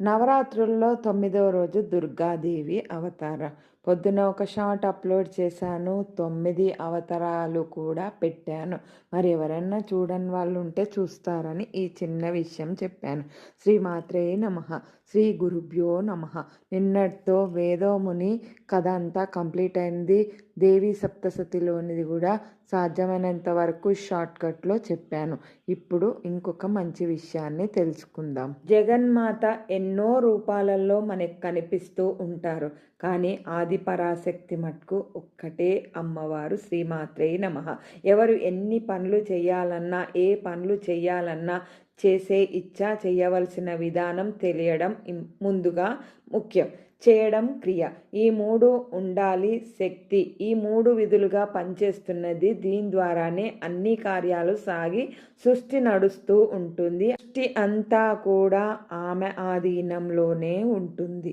నవరాత్రుల్లో తొమ్మిదవ రోజు దుర్గాదేవి అవతార. పొద్దున ఒక షార్ట్ అప్లోడ్ చేశాను. తొమ్మిది అవతారాలు కూడా పెట్టాను. మరి ఎవరైనా చూడని వాళ్ళు ఉంటే చూస్తారని ఈ చిన్న విషయం చెప్పాను. శ్రీ మాత్రే నమ. శ్రీ గురుభ్యో నమ. నిన్నటితో వేదోముని కథ అంతా కంప్లీట్ అయింది. దేవి సప్తసతిలోనిది కూడా సాధ్యమైనంత వరకు షార్ట్కట్లో చెప్పాను. ఇప్పుడు ఇంకొక మంచి విషయాన్ని తెలుసుకుందాం. జగన్మాత ఎన్నో రూపాలలో మనకు కనిపిస్తూ ఉంటారు. కానీ ఆది పరాశక్తి మటుకు ఒక్కటే అమ్మవారు శ్రీమాత్రే నమ. ఎవరు ఎన్ని పనులు చేయాలన్నా ఏ పనులు చేయాలన్నా చేసే ఇచ్చా చేయవలసిన విధానం తెలియడం ముందుగా ముఖ్యం. చేయడం క్రియ. ఈ మూడు ఉండాలి శక్తి. ఈ మూడు విధులుగా పనిచేస్తున్నది దీని ద్వారానే అన్ని కార్యాలు సాగి సృష్టి నడుస్తూ ఉంటుంది. సృష్టి అంతా కూడా ఆమె ఆధీనంలోనే ఉంటుంది.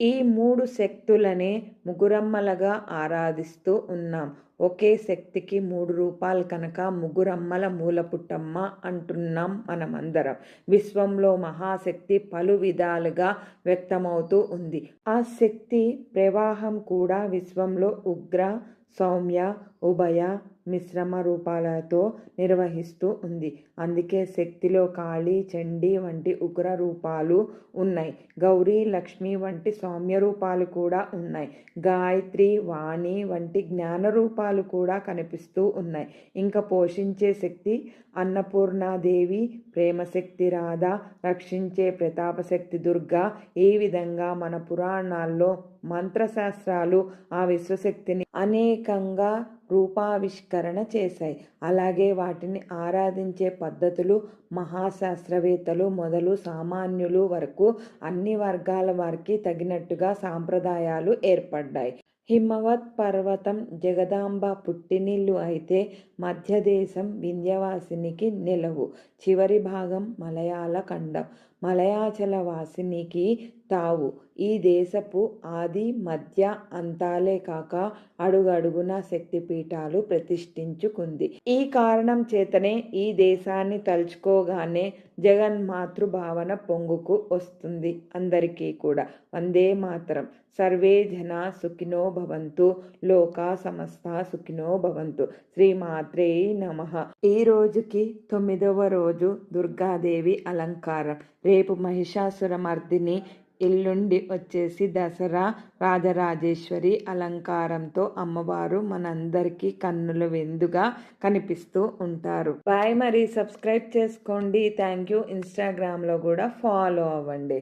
ఈ మూడు శక్తులనే ముగురమ్మలగా ఆరాధిస్తూ ఉన్నాం. ఒకే శక్తికి మూడు రూపాలు కనుక ముగ్గురమ్మల మూలపుట్టమ్మ అంటున్నాం మనమందరం. విశ్వంలో మహాశక్తి పలు విధాలుగా వ్యక్తమవుతూ ఉంది. ఆ శక్తి ప్రవాహం కూడా విశ్వంలో ఉగ్ర సౌమ్య ఉభయ మిశ్రమ రూపాలతో నిర్వహిస్తూ ఉంది. అందుకే శక్తిలో కాళీ చండీ వంటి ఉగ్ర రూపాలు ఉన్నాయి. గౌరీ లక్ష్మి వంటి సౌమ్య రూపాలు కూడా ఉన్నాయి. గాయత్రి వాణి వంటి జ్ఞాన రూపాలు కూడా కనిపిస్తూ ఉన్నాయి. ఇంకా పోషించే శక్తి అన్నపూర్ణాదేవి ప్రేమశక్తి రాధ రక్షించే ప్రతాపశక్తి దుర్గా ఈ విధంగా మన పురాణాల్లో మంత్రశాస్త్రాలు ఆ విశ్వశక్తిని అనేకంగా రూపావిష్కరణ చేశాయి. అలాగే వాటిని ఆరాధించే పద్ధతులు మహాశాస్త్రవేత్తలు మొదలు సామాన్యులు వరకు అన్ని వర్గాల వారికి తగినట్టుగా సాంప్రదాయాలు ఏర్పడ్డాయి. హిమవత్ పర్వతం జగదాంబ పుట్టినిల్లు అయితే మధ్యదేశం వింధ్యవాసినికి నిలవు. చివరి భాగం మలయాళ ఖండం. మలయాచల వాసినికి తావు. ఈ దేశపు ఆది మధ్య అంతాలే కాక అడుగడుగున శక్తిపీఠాలు ప్రతిష్ఠించుకుంది. ఈ కారణం చేతనే ఈ దేశాన్ని తలుచుకోగానే జగన్ మాతృభావన పొంగుకు వస్తుంది అందరికీ కూడా. వందే మాత్రం. సర్వే జన సుఖినో భవంతు లోక సమస్త సుఖినో భవంతు. శ్రీమాత్రే నమ. ఈ రోజుకి తొమ్మిదవ రోజు దుర్గాదేవి అలంకారం. రేపు మహిషాసురమర్దిని ఎల్లుండి వచ్చేసి దసరా రాజరాజేశ్వరి అలంకారంతో అమ్మవారు మనందరికీ కన్నుల వెందుగా కనిపిస్తూ ఉంటారు. బాయ్ మరి సబ్స్క్రైబ్ చేసుకోండి. Thank you. ఇన్స్టాగ్రామ్లో కూడా ఫాలో అవ్వండి.